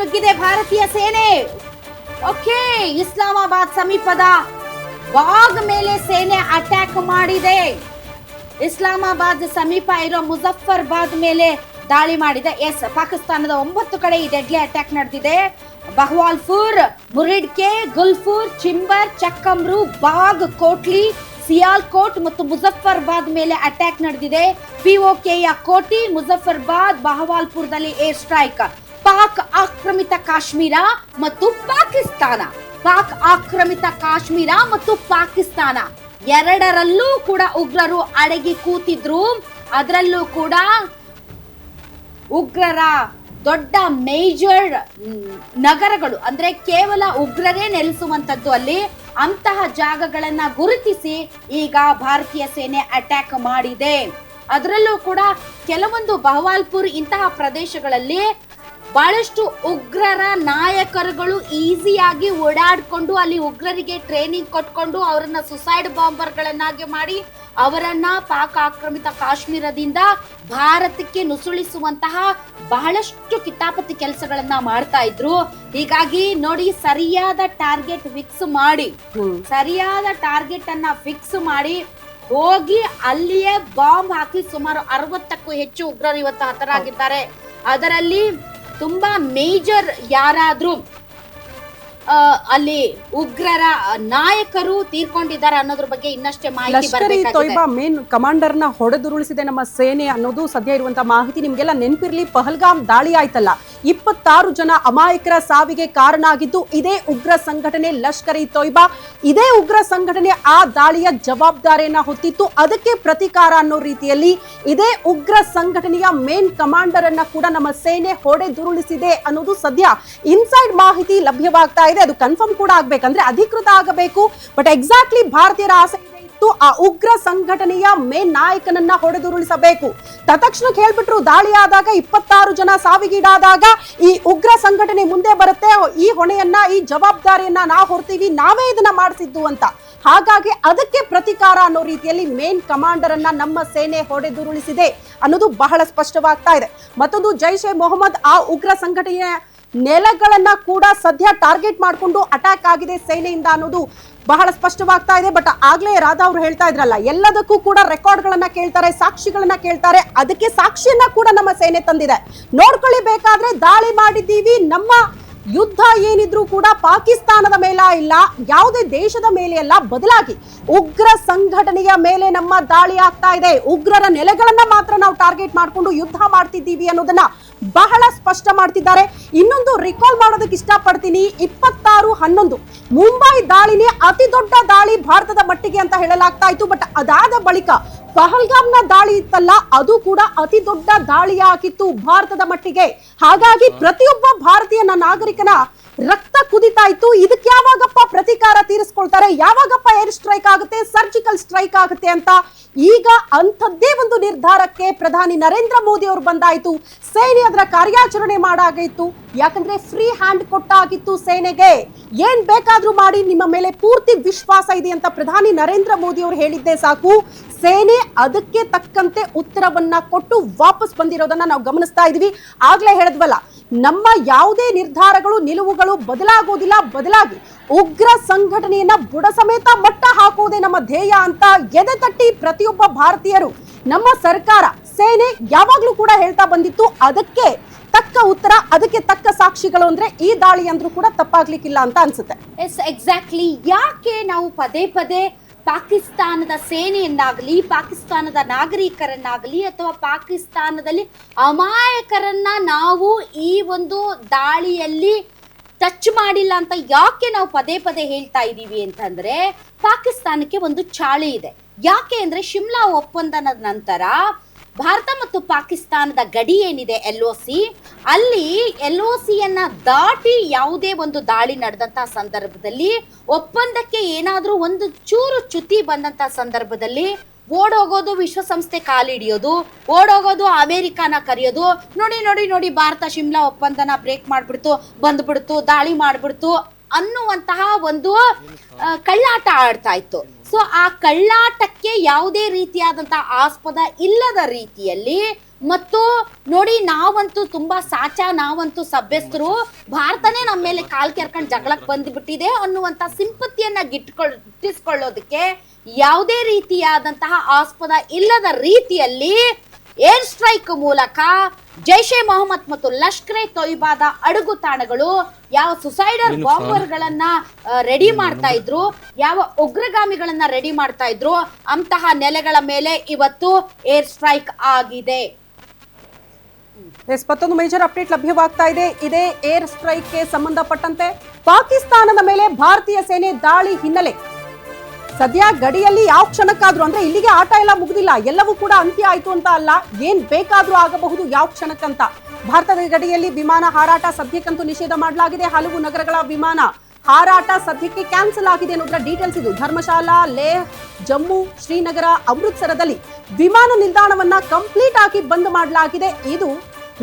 ನುಗ್ಗಿದೆ ಭಾರತೀಯ ಸೇನೆ. ಓಕೆ, ಇಸ್ಲಾಮಾಬಾದ್ ಸಮೀಪದ ಬಾಗ್ ಮೇಲೆ ಸೇನೆ ಅಟ್ಯಾಕ್ ಮಾಡಿದೆ. ಇಸ್ಲಾಮಾಬಾದ್ ಸಮೀಪ ಇರೋ ಮುಜಫರ್ಬಾದ್ ಮೇಲೆ ದಾಳಿ ಮಾಡಿದೆ. ಎಸ್ ಪಾಕಿಸ್ತಾನದ ಒಂಬತ್ತು ಕಡೆ ಈ ಡೆಡ್ಲಿ ಅಟ್ಯಾಕ್ ನಡೆದಿದೆ. ಬಹವಾಲ್ಪುರ್, ಮುರಿಡ್ಕೆ, ಗುಲ್ಫುರ್, ಚಿಂಬರ್, ಚಕ್ಕಮ್ರು, ಬಾಗ್, ಕೋಟ್ಲಿ ಸಿಯಾಲ್ ಕೋಟ್ ಮತ್ತು ಮುಜಫರ್ಬಾದ್ ಮೇಲೆ ಅಟ್ಯಾಕ್ ನಡೆದಿದೆ. ಪಿಒಕೆಯ ಕೋಟಿ ಮುಜಫರ್ಬಾದ್ ಬಹವಾಲ್ಪುರದಲ್ಲಿ ಏರ್ ಸ್ಟ್ರೈಕ್ ಪಾಕ್ ಆಕ್ರಮಿತ ಕಾಶ್ಮೀರ ಮತ್ತು ಪಾಕಿಸ್ತಾನ. ಪಾಕ್ ಆಕ್ರಮಿತ ಕಾಶ್ಮೀರ ಮತ್ತು ಪಾಕಿಸ್ತಾನ. ಎರಡರಲ್ಲೂ ಕೂಡ ಉಗ್ರರು ಅಡಗಿ ಕೂತಿದ್ರು. ಅದರಲ್ಲೂ ಕೂಡ ಉಗ್ರರ ದೊಡ್ಡ ಮೇಜರ್ ನಗರಗಳು, ಅಂದ್ರೆ ಕೇವಲ ಉಗ್ರರೇ ನೆಲೆಸುವಂತದ್ದು ಅಲ್ಲಿ, ಅಂತಹ ಜಾಗಗಳನ್ನ ಗುರುತಿಸಿ ಈಗ ಭಾರತೀಯ ಸೇನೆ ಅಟ್ಯಾಕ್ ಮಾಡಿದೆ. ಅದರಲ್ಲೂ ಕೂಡ ಕೆಲವೊಂದು ಬಹವಾಲ್ಪುರ್ ಇಂತಹ ಪ್ರದೇಶಗಳಲ್ಲಿ ಬಹಳಷ್ಟು ಉಗ್ರರ ನಾಯಕರುಗಳು ಈಸಿಯಾಗಿ ಓಡಾಡ್ಕೊಂಡು ಅಲ್ಲಿ ಉಗ್ರರಿಗೆ ಟ್ರೈನಿಂಗ್ ಕೊಟ್ಕೊಂಡು ಅವರನ್ನ ಸುಸೈಡ್ ಬಾಂಬರ್ಗಳನ್ನಾಗಿ ಮಾಡಿ ಅವರನ್ನ ಪಾಕ್ ಆಕ್ರಮಿತ ಕಾಶ್ಮೀರದಿಂದ ಭಾರತಕ್ಕೆ ನುಸುಳಿಸುವಂತಹ ಬಹಳಷ್ಟು ಕಿತಾಪತಿ ಕೆಲಸಗಳನ್ನ ಮಾಡ್ತಾ ಇದ್ರು. ಹೀಗಾಗಿ ನೋಡಿ ಸರಿಯಾದ ಟಾರ್ಗೆಟ್ ಫಿಕ್ಸ್ ಮಾಡಿ. ಸರಿಯಾದ ಟಾರ್ಗೆಟ್ ಅನ್ನ ಫಿಕ್ಸ್ ಮಾಡಿ ಹೋಗಿ ಅಲ್ಲಿಯೇ ಬಾಂಬ್ ಹಾಕಿ ಸುಮಾರು ಅರವತ್ತಕ್ಕೂ ಹೆಚ್ಚು ಉಗ್ರರು ಇವತ್ತು ಹತರಾಗಿದ್ದಾರೆ. ಅದರಲ್ಲಿ ತುಂಬಾ ಮೇಜರ್ ಯಾರಾದ್ರೂ ಅಲ್ಲಿ ಉಗ್ರರ ನಾಯಕರು ತೀರ್ಕೊಂಡಿದ್ದಾರೆ ಅನ್ನೋದ್ರ ಬಗ್ಗೆ ಇನ್ನಷ್ಟೇ ಮಾಹಿತಿ ತೊಯ್ಬಾ ಮೇನ್ ಕಮಾಂಡರ್ನ ಹೊಡೆದುರುಳಿಸಿದೆ ನಮ್ಮ ಸೇನೆ ಅನ್ನೋದು ಸದ್ಯ ಇರುವಂತಹ ಮಾಹಿತಿ. ನಿಮ್ಗೆಲ್ಲ ನೆನಪಿರ್ಲಿ ಪಹಲ್ಗಾಮ್ ದಾಳಿ ಆಯ್ತಲ್ಲ. ಇಪ್ಪತ್ತಾರು ಜನ ಅಮಾಯಕರ ಸಾವಿಗೆ ಕಾರಣ ಆಗಿದ್ದು ಇದೇ ಉಗ್ರ ಸಂಘಟನೆ ಲಷ್ಕರ್ ಇ ತೊಯ್ಬಾ. ಇದೇ ಉಗ್ರ ಸಂಘಟನೆ ಆ ದಾಳಿಯ ಜವಾಬ್ದಾರಿಯನ್ನ ಹೊತ್ತಿತ್ತು. ಅದಕ್ಕೆ ಪ್ರತಿಕಾರ ಅನ್ನೋ ರೀತಿಯಲ್ಲಿ ಇದೇ ಉಗ್ರ ಸಂಘಟನೆಯ ಮೇನ್ ಕಮಾಂಡರ್ ಅನ್ನ ಕೂಡ ನಮ್ಮ ಸೇನೆ ಹೊಡೆದುರುಳಿಸಿದೆ ಅನ್ನೋದು ಸದ್ಯ ಇನ್ಸೈಡ್ ಮಾಹಿತಿ ಲಭ್ಯವಾಗ್ತಾ ಇದೆ. ಅದು ಕನ್ಫರ್ಮ್ ಕೂಡ ಆಗ್ಬೇಕಂದ್ರೆ ಅಧಿಕೃತ ಆಗಬೇಕು. ಬಟ್ ಎಕ್ಸಾಕ್ಟ್ಲಿ ಭಾರತೀಯರ ಆಸೆ ಇದೆ ಇತ್ತು ಆ ಉಗ್ರ ಸಂಘಟನೆಯ ಮೇನ್ ನಾಯಕನನ್ನ ಹೊಡೆದುರುಳಿಸಬೇಕು. ತತ್ಕ್ಷಣಕ್ಕೆ ಹೇಳ್ಬಿಟ್ರು ದಾಳಿ ಆದಾಗ ಇಪ್ಪತ್ತಾರು ಜನ ಸಾವಿಗೀಡಾದಾಗ ಈ ಉಗ್ರ ಸಂಘಟನೆ ಮುಂದೆ ಬರುತ್ತೆ. ಈ ಹೊಣೆಯನ್ನ, ಈ ಜವಾಬ್ದಾರಿಯನ್ನ ನಾವು ಹೊರ್ತೀವಿ, ನಾವೇ ಇದನ್ನ ಮಾಡಿಸಿದ್ದು ಅಂತ. ಹಾಗಾಗಿ ಅದಕ್ಕೆ ಪ್ರತಿಕಾರ ಅನ್ನೋ ರೀತಿಯಲ್ಲಿ ಮೇನ್ ಕಮಾಂಡರ್ ಅನ್ನ ನಮ್ಮ ಸೇನೆ ಹೊಡೆದುರುಳಿಸಿದೆ ಅನ್ನೋದು ಬಹಳ ಸ್ಪಷ್ಟವಾಗ್ತಾ ಇದೆ. ಮತ್ತೊಂದು ಜೈಷ್ ಎ ಮೊಹಮ್ಮದ್ ಆ ಉಗ್ರ ಸಂಘಟನೆಯ ನೆಲಗಳನ್ನ ಕೂಡ ಸದ್ಯ ಟಾರ್ಗೆಟ್ ಮಾಡಿಕೊಂಡು ಅಟ್ಯಾಕ್ ಆಗಿದೆ ಸೇನೆಯಿಂದ ಅನ್ನೋದು ಬಹಳ ಸ್ಪಷ್ಟವಾಗ್ತಾ ಇದೆ. ಬಟ್ ಆಗ್ಲೇ ರಾಧಾ ಅವರು ಹೇಳ್ತಾ ಇದ್ರಲ್ಲ, ಎಲ್ಲದಕ್ಕೂ ಕೂಡ ರೆಕಾರ್ಡ್ ಗಳನ್ನ ಕೇಳ್ತಾರೆ, ಸಾಕ್ಷಿಗಳನ್ನ ಕೇಳ್ತಾರೆ. ಅದಕ್ಕೆ ಸಾಕ್ಷಿಯನ್ನ ಕೂಡ ನಮ್ಮ ಸೇನೆ ತಂದಿದೆ. ನೋಡ್ಕೊಳ್ಳಿ ಬೇಕಾದ್ರೆ ದಾಳಿ ಮಾಡಿದ್ದೀವಿ. ನಮ್ಮ ಯುದ್ಧ ಏನಿದ್ರು ಕೂಡ ಪಾಕಿಸ್ತಾನದ ಮೇಲ ಇಲ್ಲ. ಯಾವುದೇ ದೇಶದ ಮೇಲೆ ಅಲ್ಲ, ಬದಲಾಗಿ ಉಗ್ರ ಸಂಘಟನೆಯ ಮೇಲೆ ನಮ್ಮ ದಾಳಿ ಆಗ್ತಾ ಇದೆ. ಉಗ್ರರ ನೆಲೆಗಳನ್ನ ಮಾತ್ರ ನಾವು ಟಾರ್ಗೆಟ್ ಮಾಡಿಕೊಂಡು ಯುದ್ಧ ಮಾಡ್ತಿದ್ದೀವಿ ಅನ್ನೋದನ್ನ ಬಹಳ ಸ್ಪಷ್ಟ ಮಾಡ್ತಿದ್ದಾರೆ. ಇನ್ನೊಂದು ರಿಕಾಲ್ ಮಾಡೋದಕ್ಕೆ ಇಷ್ಟಪಡ್ತೀನಿ. ಇಪ್ಪತ್ತಾರು ಹನ್ನೊಂದು. ಮುಂಬೈ ದಾಳಿನೇ ಅತಿ ದೊಡ್ಡ ದಾಳಿ ಭಾರತದ ಮಟ್ಟಿಗೆ ಅಂತ ಹೇಳಲಾಗ್ತಾ ಇತ್ತು. ಬಟ್ ಅದಾದ ಬಳಿಕ ಪಹಲ್ಗಾಮ್ನ ದಾಳಿ ಇತ್ತಲ್ಲ ಅದು ಕೂಡ ಅತಿ ದೊಡ್ಡ ದಾಳಿಯಾಗಿತ್ತು ಭಾರತದ ಮಟ್ಟಿಗೆ. ಹಾಗಾಗಿ ಪ್ರತಿಯೊಬ್ಬ ಭಾರತೀಯ ನಾಗರಿಕನ ರಕ್ತ ಕುದಿತಾ ಇತ್ತು. ಇದಕ್ಕೆ ಯಾವಾಗಪ್ಪ ಪ್ರತೀಕಾರ ತೀರಿಸ್ಕೊಳ್ತಾರೆ? ಯಾವಾಗಪ್ಪ ಏರ್ ಸ್ಟ್ರೈಕ್ ಆಗುತ್ತೆ? ಸರ್ಜಿಕಲ್ ಸ್ಟ್ರೈಕ್ ಆಗುತ್ತೆ ಅಂತ ಈಗ ಅಂಥದ್ದೇ ಒಂದು ನಿರ್ಧಾರಕ್ಕೆ ಪ್ರಧಾನಿ ನರೇಂದ್ರ ಮೋದಿ ಅವರು ಬಂದಾಯಿತು. ಸೇನೆ ಅದರ ಕಾರ್ಯಾಚರಣೆ ಮಾಡಾಗಿತ್ತು ಯಾಕಂದ್ರೆ ಫ್ರೀ ಹ್ಯಾಂಡ್ ಕೊಟ್ಟಾಗಿತ್ತು ಸೇನೆಗೆ. ಏನ್ ಬೇಕಾದ್ರೂ ಮಾಡಿ ನಿಮ್ಮ ಮೇಲೆ ಪೂರ್ತಿ ವಿಶ್ವಾಸ ಇದೆ ಅಂತ ಪ್ರಧಾನಿ ನರೇಂದ್ರ ಮೋದಿ ಅವರು ಹೇಳಿದ್ದೇ ಸಾಕು. ಸೇನೆ ಅದಕ್ಕೆ ತಕ್ಕಂತೆ ಉತ್ತರವನ್ನ ಕೊಟ್ಟು ವಾಪಸ್ ಬಂದಿರೋದನ್ನ ನಾವು ಗಮನಿಸ್ತಾ ಇದೀವಿ. ಆಗ್ಲೇ ಹೇಳಿದ್ವಲ್ಲ, ನಮ್ಮ ಯಾವುದೇ ನಿರ್ಧಾರಗಳು, ನಿಲುವುಗಳು ಬದಲಾಗೋದಿಲ್ಲ. ಬದಲಾಗಿ ಉಗ್ರ ಸಂಘಟನೆಯನ್ನ ಬುಡ ಸಮೇತ ಮಟ್ಟ ಹಾಕುವುದೇ ನಮ್ಮ ಧ್ಯೇಯ ಅಂತ ಎದೆ ತಟ್ಟಿ ಪ್ರತಿಯೊಬ್ಬ ಭಾರತೀಯರು ನಮ್ಮ ಸರ್ಕಾರ ಸೇನೆ ಯಾವಾಗ್ಲೂ ಕೂಡ ಹೇಳ್ತಾ ಬಂದಿತ್ತು. ಅದಕ್ಕೆ ತಕ್ಕ ಉತ್ತರ, ಅದಕ್ಕೆ ತಕ್ಕ ಸಾಕ್ಷಿಗಳು ಅಂದ್ರೆ ಈ ದಾಳಿ ಅಂದ್ರೂ ಕೂಡ ತಪ್ಪಾಗ್ಲಿಕ್ಕಿಲ್ಲ ಅಂತ ಅನ್ಸುತ್ತೆ. ಎಸ್ ಎಕ್ಸಾಕ್ಟ್ಲಿ ಯಾಕೆ ನಾವು ಪದೇ ಪದೇ ಪಾಕಿಸ್ತಾನದ ಸೇನೆಯನ್ನಾಗಲಿ, ಪಾಕಿಸ್ತಾನದ ನಾಗರಿಕರನ್ನಾಗಲಿ ಅಥವಾ ಪಾಕಿಸ್ತಾನದಲ್ಲಿ ಅಮಾಯಕರನ್ನ ನಾವು ಈ ಒಂದು ದಾಳಿಯಲ್ಲಿ ಟಚ್ ಮಾಡಿಲ್ಲ ಅಂತ ಯಾಕೆ ನಾವು ಪದೇ ಪದೇ ಹೇಳ್ತಾ ಇದ್ದೀವಿ ಅಂತಂದ್ರೆ ಪಾಕಿಸ್ತಾನಕ್ಕೆ ಒಂದು ಚಾಳಿ ಇದೆ. ಯಾಕೆ ಅಂದ್ರೆ ಶಿಮ್ಲಾ ಒಪ್ಪಂದದ ನಂತರ ಭಾರತ ಮತ್ತು ಪಾಕಿಸ್ತಾನದ ಗಡಿ ಏನಿದೆ ಎಲ್ ಒ ಸಿ? ಅಲ್ಲಿ ಎಲ್ ಒ ಸಿಯನ್ನ ದಾಟಿ ಯಾವುದೇ ಒಂದು ದಾಳಿ ನಡೆದಂತಹ ಸಂದರ್ಭದಲ್ಲಿ ಒಪ್ಪಂದಕ್ಕೆ ಏನಾದರೂ ಒಂದು ಚೂರು ಚ್ಯುತಿ ಬಂದಂತಹ ಸಂದರ್ಭದಲ್ಲಿ ಓಡೋಗೋದು ವಿಶ್ವಸಂಸ್ಥೆ ಕಾಲಿಡಿಯೋದು ಓಡೋಗೋದು ಅಮೆರಿಕಾನ ಕರೆಯೋದು, ನೋಡಿ ನೋಡಿ ನೋಡಿ ಭಾರತ ಶಿಮ್ಲಾ ಒಪ್ಪಂದನ ಬ್ರೇಕ್ ಮಾಡ್ಬಿಡ್ತು, ಬಂದ್ಬಿಡ್ತು, ದಾಳಿ ಮಾಡ್ಬಿಡ್ತು ಅನ್ನುವಂತಹ ಒಂದು ಕಳ್ಳಾಟ ಆಡ್ತಾ ಇತ್ತು. ಸೊ ಆ ಕಳ್ಳಾಟಕ್ಕೆ ಯಾವುದೇ ರೀತಿಯಾದಂಥ ಆಸ್ಪದ ಇಲ್ಲದ ರೀತಿಯಲ್ಲಿ ಮತ್ತು ನೋಡಿ, ನಾವಂತೂ ತುಂಬಾ ಸಾಚಾ, ನಾವಂತೂ ಸಭ್ಯಸ್ಥರು, ಭಾರತನೇ ನಮ್ಮ ಮೇಲೆ ಕಾಲ್ ಕೆರ್ಕೊಂಡು ಜಗಳಕ್ಕೆ ಬಂದ್ಬಿಟ್ಟಿದೆ ಅನ್ನುವಂತ ಸಿಂಪತಿಯನ್ನ ಗಿಟ್ಕೊಳ್ ಗಿಟ್ಟಿಸ್ಕೊಳ್ಳೋದಕ್ಕೆ ಯಾವುದೇ ರೀತಿಯಾದಂತಹ ಆಸ್ಪದ ಇಲ್ಲದ ರೀತಿಯಲ್ಲಿ ಏರ್ ಸ್ಟ್ರೈಕ್ ಮೂಲಕ ಜೈಷ್ ಎ ಮೊಹಮ್ಮದ್ ಮತ್ತು ಲಷ್ಕರ್ ಎ ತೊಯ್ಬಾದ ಅಡುಗು ತಾಣಗಳು ಯಾವ ಸುಸೈಡರ್ ಬಾಂಬರ್ಗಳನ್ನ ರೆಡಿ ಮಾಡ್ತಾ ಇದ್ರು ಯಾವ ಉಗ್ರಗಾಮಿಗಳನ್ನ ರೆಡಿ ಮಾಡ್ತಾ ಇದ್ರು ಅಂತಹ ನೆಲೆಗಳ ಮೇಲೆ ಇವತ್ತು ಏರ್ ಸ್ಟ್ರೈಕ್ ಆಗಿದೆ. ಎಸ್ ಮತ್ತೊಂದು ಮೇಜರ್ ಅಪ್ಡೇಟ್ ಲಭ್ಯವಾಗ್ತಾ ಇದೆ. ಇದೇ ಏರ್ ಸ್ಟ್ರೈಕ್ಗೆ ಸಂಬಂಧಪಟ್ಟಂತೆ ಪಾಕಿಸ್ತಾನದ ಮೇಲೆ ಭಾರತೀಯ ಸೇನೆ ದಾಳಿ ಹಿನ್ನೆಲೆ. ಸದ್ಯ ಗಡಿಯಲ್ಲಿ ಯಾವ ಕ್ಷಣಕ್ಕಾದ್ರೂ ಅಂದ್ರೆ ಇಲ್ಲಿಗೆ ಆಟ ಎಲ್ಲ ಮುಗಿದಿಲ್ಲ, ಎಲ್ಲವೂ ಕೂಡ ಅಂತ್ಯ ಆಯ್ತು ಅಂತ ಅಲ್ಲ, ಏನ್ ಬೇಕಾದ್ರೂ ಆಗಬಹುದು ಯಾವ ಕ್ಷಣಕ್ಕಂತ. ಭಾರತದ ಗಡಿಯಲ್ಲಿ ವಿಮಾನ ಹಾರಾಟ ಸದ್ಯಕ್ಕಂತೂ ನಿಷೇಧ ಮಾಡಲಾಗಿದೆ, ಹಲವು ನಗರಗಳ ವಿಮಾನ ಹಾರಾಟ ಸದ್ಯಕ್ಕೆ ಕ್ಯಾನ್ಸಲ್ ಆಗಿದೆ ಅನ್ನೋದ್ರ ಡೀಟೇಲ್ಸ್ ಇದು. ಧರ್ಮಶಾಲಾ ಲೇಹ್ ಜಮ್ಮು, ಶ್ರೀನಗರ ಅಮೃತ್ಸರದಲ್ಲಿ ವಿಮಾನ ನಿಲ್ದಾಣವನ್ನ ಕಂಪ್ಲೀಟ್ ಆಗಿ ಬಂದ್ ಮಾಡಲಾಗಿದೆ. ಇದು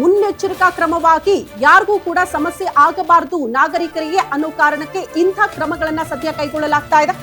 ಮುನ್ನೆಚ್ಚರಿಕಾ ಕ್ರಮವಾಗಿ ಯಾರಿಗೂ ಕೂಡ ಸಮಸ್ಯೆ ಆಗಬಾರದು ನಾಗರಿಕರಿಗೆ ಅನ್ನೋ ಕಾರಣಕ್ಕೆ ಇಂಥ ಕ್ರಮಗಳನ್ನ ಸದ್ಯ ಕೈಗೊಳ್ಳಲಾಗ್ತಾ ಇದೆ.